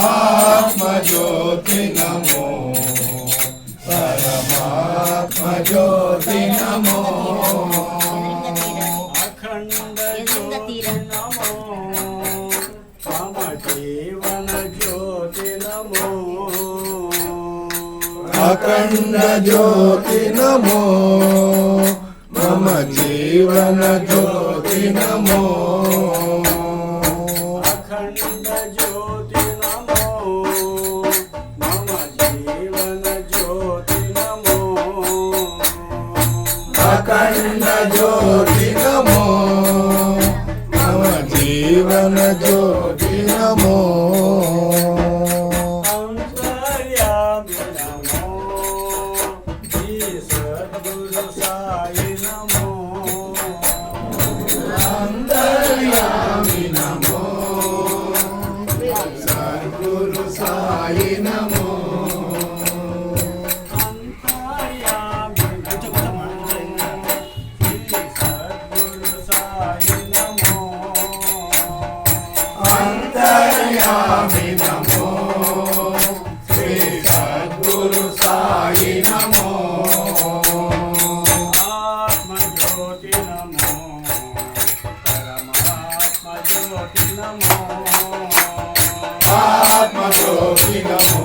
పరమాత్మ జ్యోతి నమో. పరమాత్మ జ్యోతి నమో అఖండ జ్యోతి నమో. మమ జీవన జ్యోతి నమో అఖండ జ్యోతి నమో. మమ జీవన జ్యోతి ಕಂಡ ಜ್ಯೋತಿ ನಮೋ ನವ ಜೀವನ ಜ್ಯೋತಿ ನಮೋ ಸದ್ಗುರು ಸಾಯಿ ನಮೋ ధ్యాయామి నమో శ్రీ సద్గురు సాయి నమో ఆత్మజ్యోతి నమో పరమాత్మజ్యోతి నమో. ఆత్మజ్యోతి నమో.